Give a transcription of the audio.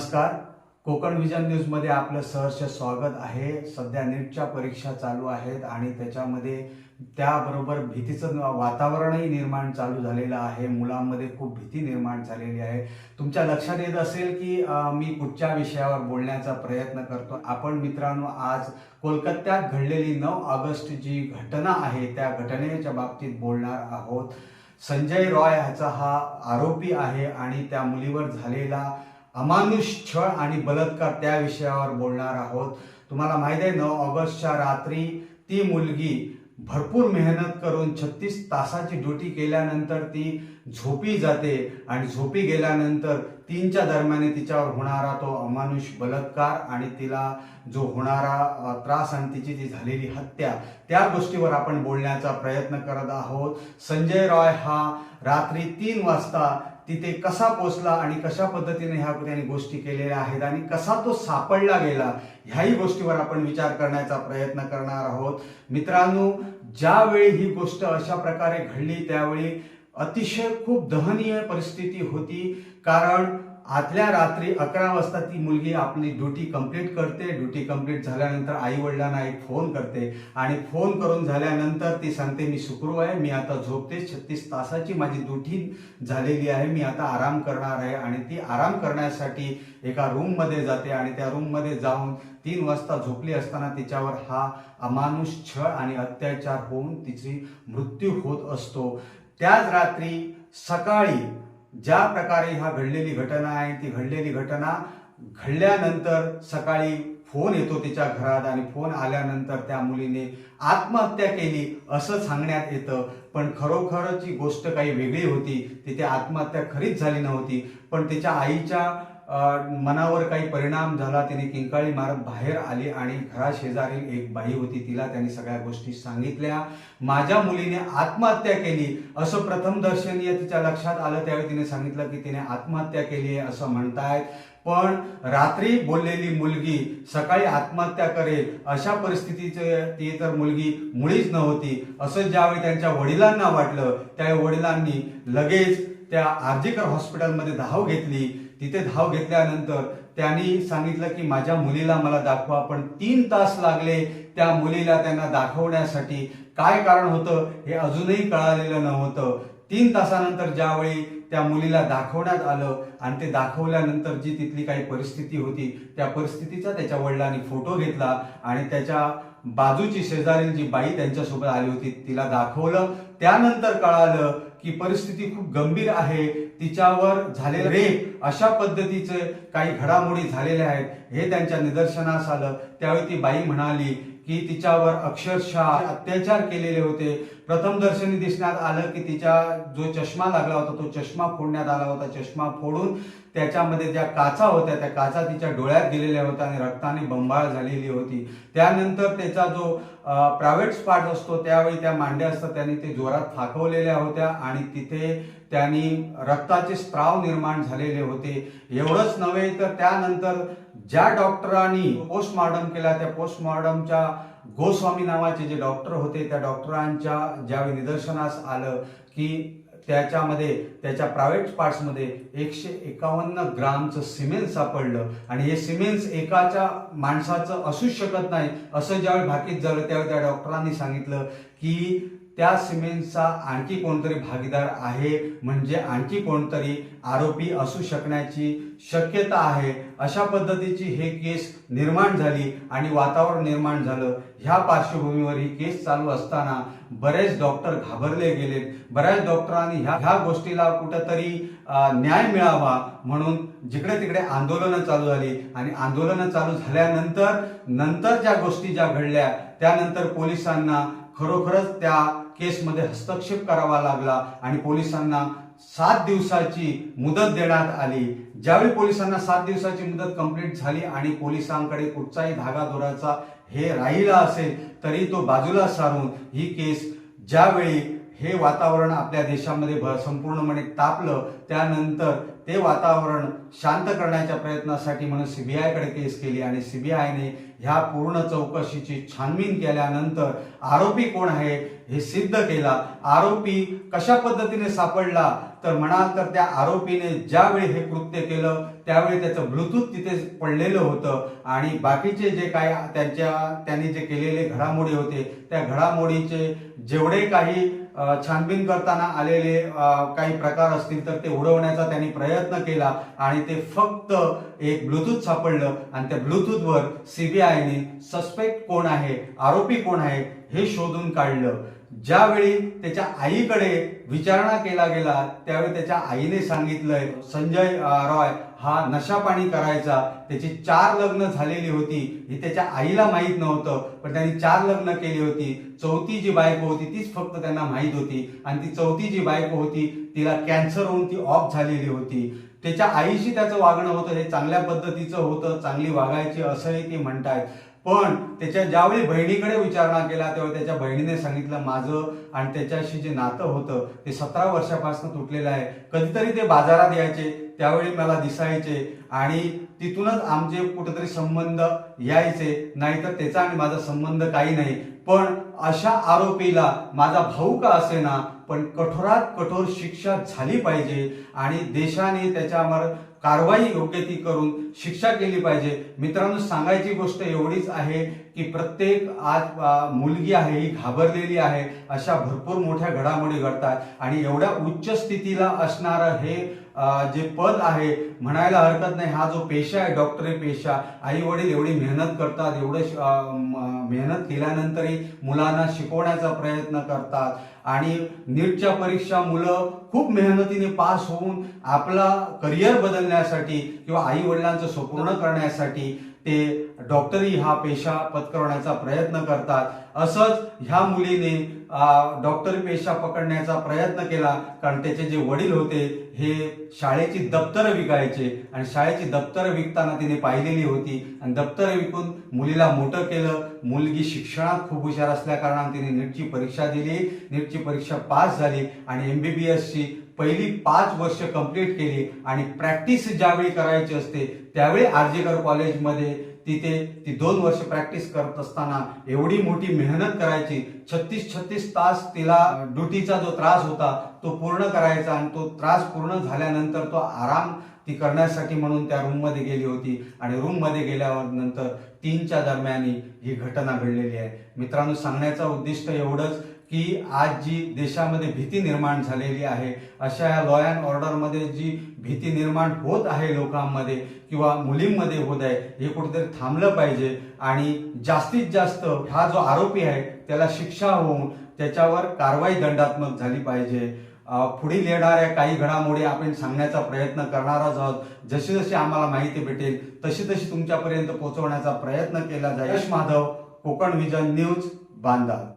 नमस्कार. कोकण विजन न्यूजमध्ये आपलं सहर्ष स्वागत आहे. सध्या नीटच्या परीक्षा चालू आहेत आणि त्याच्यामध्ये त्याबरोबर भीतीचं वातावरणही निर्माण चालू झालेलं आहे. मुलांमध्ये खूप भीती निर्माण झालेली आहे. तुमच्या लक्षात येत असेल की मी कुठच्या विषयावर बोलण्याचा प्रयत्न करतो. आपण मित्रांनो आज कोलकात्यात घडलेली नऊ ऑगस्ट जी घटना आहे त्या घटनेच्या बाबतीत बोलणार आहोत. संजय रॉय ह्याचा हा आरोपी आहे आणि त्या मुलीवर झालेला अमानुष छळ आणि बलात्कार त्या विषयावर बोलणार आहोत. तुम्हाला माहिती आहे नऊ ऑगस्टच्या रात्री ती मुलगी भरपूर मेहनत करून छत्तीस तासाची ड्युटी केल्यानंतर ती झोपी जाते आणि झोपी गेल्यानंतर तीनच्या दरम्यान तिच्यावर होणारा तो अमानुष बलात्कार आणि तिला जो होणारा त्रास आणि तिची जी झालेली हत्या त्या गोष्टीवर आपण बोलण्याचा प्रयत्न करत आहोत. संजय रॉय हा रात्री तीन वाजता तिथे कसा पोचला आणि कशा पद्धतीने ह्या त्याने गोष्टी केलेल्या आहेत आणि कसा तो सापडला गेला ह्याही गोष्टीवर आपण विचार करण्याचा प्रयत्न करणार आहोत. मित्रांनो ज्यावेळी ही गोष्ट अशा प्रकारे घडली त्यावेळी अतिशय खूप दहनीय परिस्थिती होती. कारण आदल्या रात्री अकरा वाजता ती मुलगी आपली ड्युटी कंप्लीट करते. ड्युटी कंप्लीट झाल्यानंतर आई वडिलांना एक फोन करते. आणि फोन करून झाल्यानंतर ती सांगते मी सुखरू आहे मी आता झोपते छत्तीस तासाची माझी ड्युटी झालेली आहे. मी आता आराम करणार आहे. आणि ती आराम करण्यासाठी एका रूममध्ये जाते आणि त्या रूममध्ये जाऊन तीन वाजता झोपली असताना तिच्यावर हा अमानुष छळ आणि अत्याचार होऊन तिची मृत्यू होत असतो. त्याच रात्री सकाळी ज्या प्रकारे हा घडलेली घटना आहे ती घडलेली घटना घडल्यानंतर सकाळी फोन येतो तिच्या घरात आणि फोन आल्यानंतर त्या मुलीने आत्महत्या केली असं सांगण्यात येतं. पण खरोखरची गोष्ट काही वेगळी होती. तिथे आत्महत्या खरीच झाली नव्हती. पण तिच्या आईच्या मनावर काही परिणाम झाला तिने किंकाळी मारत बाहेर आली आणि घराशेजारील एक बाई होती तिला त्यांनी सगळ्या गोष्टी सांगितल्या. माझ्या मुलीने आत्महत्या केली. असं प्रथम दर्शनीय तिच्या लक्षात आलं. त्यावेळी तिने सांगितलं की तिने आत्महत्या केली आहे असं म्हणतायत. पण रात्री बोललेली मुलगी सकाळी आत्महत्या करेल अशा परिस्थितीचे ती तर मुलगी मुळीच नव्हती. असं ज्यावेळी त्यांच्या वडिलांना वाटलं त्यावेळी वडिलांनी लगेच त्या आर्जिकर हॉस्पिटलमध्ये धाव घेतली. तिथे धाव घेतल्यानंतर त्यांनी सांगितलं की माझ्या मुलीला मला दाखवा पण तीन तास लागले त्या मुलीला त्यांना दाखवण्यासाठी. काय कारण होतं हे अजूनही कळालेलं नव्हतं. तीन तासानंतर ज्यावेळी त्या मुलीला दाखवण्यात आलं आणि ते दाखवल्यानंतर जी तिथली काही परिस्थिती होती त्या परिस्थितीचा त्याच्या वडिलांनी फोटो घेतला आणि त्याच्या बाजूची शेजारील जी बाई त्यांच्यासोबत आली होती तिला दाखवलं. त्यानंतर कळालं की परिस्थिती खूप गंभीर आहे. तिच्यावर झालेलं रेप अशा पद्धतीचे काही घडामोडी झालेल्या आहेत. हे त्यांच्या निदर्शनास आलं. त्यावेळी ती बाई म्हणाली की तिच्यावर अक्षरशः अत्याचार केलेले होते. प्रथम दर्शनी दिसण्यात आलं की तिच्या जो चष्मा लागला होता तो चष्मा फोडण्यात आला होता. चष्मा फोडून त्याच्यामध्ये ज्या काचा होत्या त्या काचा तिच्या डोळ्यात गेलेल्या होत्या आणि रक्ताने बंबाळ झालेली होती. त्यानंतर त्याचा जो प्रायव्हेट स्पार्ट असतो त्यावेळी त्या मांड्या असतात त्यांनी ते जोरात थाकवलेल्या होत्या आणि तिथे त्यांनी रक्ताचे स्त्राव निर्माण झालेले होते. एवढंच नव्हे तर त्यानंतर ज्या डॉक्टरांनी पोस्टमॉर्टम केला त्या पोस्टमॉर्टमच्या गोस्वामी नावाचे जे डॉक्टर होते त्या डॉक्टरांच्या ज्यावेळी निदर्शनास आलं की त्याच्यामध्ये त्याच्या प्रायव्हेट पार्ट्समध्ये एकशे एकावन्न ग्रामचं सिमेंट सापडलं आणि हे सिमेंट्स एकाच्या माणसाचं असूच शकत नाही असं ज्यावेळी भाकीत झालं त्यावेळी त्या डॉक्टरांनी सांगितलं की त्या सिमेंटचा आणखी कोणतरी भागीदार आहे? म्हणजे आणखी कोणतरी आरोपी असू शकण्याची शक्यता आहे. अशा पद्धतीची हे केस निर्माण झाली आणि वातावरण निर्माण झालं. ह्या पार्श्वभूमीवर ही केस चालू असताना बरेच डॉक्टर घाबरले गेले बऱ्याच डॉक्टरांनी ह्या ह्या गोष्टीला कुठंतरी न्याय मिळावा म्हणून जिकडे तिकडे आंदोलनं चालू झाली. आणि आंदोलनं चालू झाल्यानंतर नंतर ज्या गोष्टी ज्या घडल्या त्यानंतर पोलिसांना खरोखरच त्या केसमध्ये हस्तक्षेप करावा लागला आणि पोलिसांना सात दिवसाची मुदत देण्यात आली. ज्यावेळी पोलिसांना सात दिवसाची मुदत कंप्लीट झाली आणि पोलिसांकडे कुठचाही धागादोराचा हे राहिला असेल तरी तो बाजूला सारून ही केस ज्यावेळी हे वातावरण आपल्या देशामध्ये संपूर्णपणे तापलं त्यानंतर ते वातावरण शांत करण्याच्या प्रयत्नासाठी म्हणून सीबीआयकडे केस केली आणि सीबीआयने ह्या पूर्ण चौकशीची छानबीन केल्यानंतर आरोपी कोण आहे हे सिद्ध केला. आरोपी कशा पद्धतीने सापडला तर म्हणाल तर त्या आरोपीने ज्यावेळी हे कृत्य केलं त्यावेळी त्याचं ब्लूटूथ तिथे पडलेलं होतं आणि बाकीचे जे काय त्यांच्या त्यांनी जे केलेले घडामोडी होते त्या घडामोडीचे जेवढे काही छानबीन करताना आलेले काही प्रकार असतील तर ते उडवण्याचा त्यांनी प्रयत्न केला आणि ते फक्त एक ब्लूटूथ सापडलं आणि त्या ब्लूटूथवर सीबीआयने सस्पेक्ट कोण आहे आरोपी कोण आहे हे शोधून काढलं. ज्यावेळी त्याच्या आईकडे विचारणा केला गेला त्यावेळी त्याच्या आईने सांगितलंय संजय रॉय हा नशापाणी करायचा त्याची चार लग्न झालेली होती हे त्याच्या आईला माहीत नव्हतं पण त्यांनी चार लग्न केली होती. चौथी जी बायको होती तीच फक्त त्यांना माहीत होती. आणि ती चौथी जी बायको होती तिला कॅन्सर होऊन ती ऑफ झालेली होती. त्याच्या आईशी त्याचं वागणं होतं हे चांगल्या पद्धतीचं होतं चांगली वागायची असंही ती म्हणतायत. पण त्याच्या ज्यावेळी बहिणीकडे विचारणा केला तेव्हा त्याच्या बहिणीने सांगितलं माझं आणि त्याच्याशी जे नातं होतं ते सतरा वर्षापासून तुटलेलं आहे. कधीतरी ते बाजारात यायचे त्यावेळी मला दिसायचे आणि तिथूनच आमचे कुठेतरी संबंध यायचे. नाहीतर त्याचा आणि माझा संबंध काही नाही. पण अशा आरोपीला माझा भाऊ का असेना पण कठोरात कठोर शिक्षा झाली पाहिजे आणि देशाने त्याच्यावर कारवाई योग्य ती करून शिक्षा केली पाहिजे. मित्रांनो सांगायची गोष्ट एवढीच आहे की प्रत्येक आज मुलगी आहे ही घाबरलेली आहे. अशा भरपूर मोठ्या घडामोडी घडतात. आणि एवढ्या उच्च स्थितीला असणारं हे जे पद आहे म्हणायला हरकत नाही. हा जो पेशा आहे डॉक्टरी पेशा आई वडील एवढी मेहनत करतात एवढे श- मेहनत केल्यानंतरही मुलांना शिकवण्याचा प्रयत्न करतात. आणि नीटच्या परीक्षा मुलं खूप मेहनतीने पास होऊन आपला करिअर बदलण्यासाठी किंवा आई वडिलांचं स्वप्न करण्यासाठी ते डॉक्टरी हा पेशा पत्करवण्याचा प्रयत्न करतात. असंच ह्या मुलीने डॉक्टरी पेशा पकडण्याचा प्रयत्न केला कारण त्याचे जे वडील होते हे शाळेची दप्तरं विकायचे. आणि शाळेची दप्तरं विकताना तिने पाहिलेली होती. आणि दप्तरं विकून मुलीला मोठं केलं. मुलगी शिक्षणात खूप हुशार असल्याकारणाने तिने नीटची परीक्षा दिली. नीटची परीक्षा पास झाली. आणि एम बी बी एसची पहिली पाच वर्ष कंप्लीट केली आणि प्रॅक्टिस ज्यावेळी करायची असते त्यावेळी आर्जेकर कॉलेजमध्ये तिथे ती दोन वर्ष प्रॅक्टिस करत असताना एवढी मोठी मेहनत करायची. छत्तीस छत्तीस तास तिला ड्युटीचा जो त्रास होता तो पूर्ण करायचा आणि तो त्रास पूर्ण झाल्यानंतर तो आराम ती करण्यासाठी म्हणून त्या रूममध्ये गेली होती. आणि रूममध्ये गेल्यावर नंतर तीनच्या दरम्यानी ही घटना घडलेली आहे. मित्रांनो सांगण्याचा उद्दिष्ट एवढंच की आज जी देशामध्ये भीती निर्माण झालेली आहे अशा या लॉ अँड ऑर्डरमध्ये जी भीती निर्माण होत आहे लोकांमध्ये किंवा मुलींमध्ये होत आहे हे कुठेतरी थांबलं पाहिजे. आणि जास्तीत जास्त हा जो आरोपी आहे त्याला शिक्षा होऊन त्याच्यावर कारवाई दंडात्मक झाली पाहिजे. पुढील येणाऱ्या काही घडामोडी आपण सांगण्याचा प्रयत्न करणारच आहोत. जशी जशी आम्हाला माहिती भेटेल तशी तशी तुमच्यापर्यंत पोहोचवण्याचा प्रयत्न केला जाईल. Yash Madhav Konkan vision news Banda.